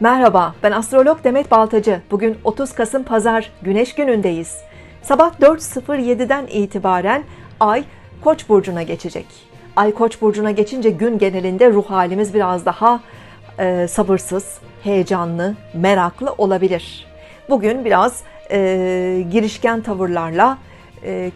Merhaba, ben astrolog Demet Baltacı. Bugün 30 Kasım Pazar, Güneş günündeyiz. Sabah 4.07'den itibaren Ay Koç burcuna geçecek. Ay Koç burcuna geçince gün genelinde ruh halimiz biraz daha e, sabırsız, heyecanlı, meraklı olabilir. Bugün biraz e, girişken tavırlarla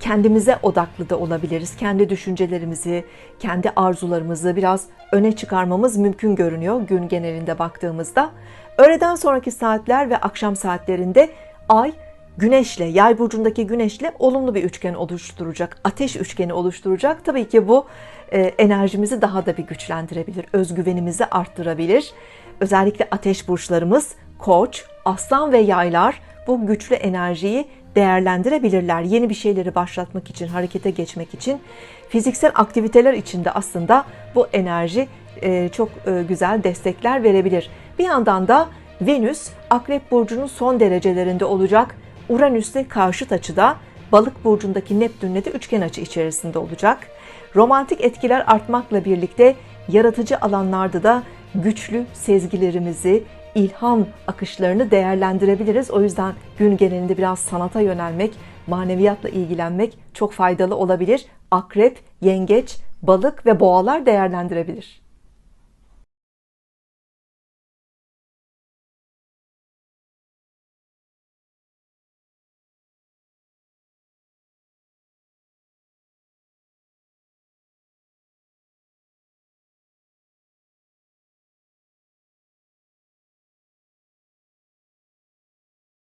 kendimize odaklı da olabiliriz. Kendi düşüncelerimizi, kendi arzularımızı biraz öne çıkarmamız mümkün görünüyor gün genelinde baktığımızda. Öğleden sonraki saatler ve akşam saatlerinde ay güneşle, yay burcundaki güneşle olumlu bir üçgen oluşturacak, ateş üçgeni oluşturacak. Tabii ki bu e, enerjimizi daha da bir güçlendirebilir, özgüvenimizi arttırabilir. Özellikle ateş burçlarımız koç, aslan ve yaylar bu güçlü enerjiyi değerlendirebilirler. Yeni bir şeyleri başlatmak için, harekete geçmek için, fiziksel aktiviteler için de aslında bu enerji e, çok e, güzel destekler verebilir. Bir yandan da Venüs Akrep burcunun son derecelerinde olacak. Uranüs'te karşıt açıda Balık burcundaki Neptün'le de üçgen açı içerisinde olacak. Romantik etkiler artmakla birlikte yaratıcı alanlarda da güçlü sezgilerimizi, ilham akışlarını değerlendirebiliriz. O yüzden gün genelinde biraz sanata yönelmek, maneviyatla ilgilenmek çok faydalı olabilir. Akrep, yengeç, balık ve boğalar değerlendirebilir.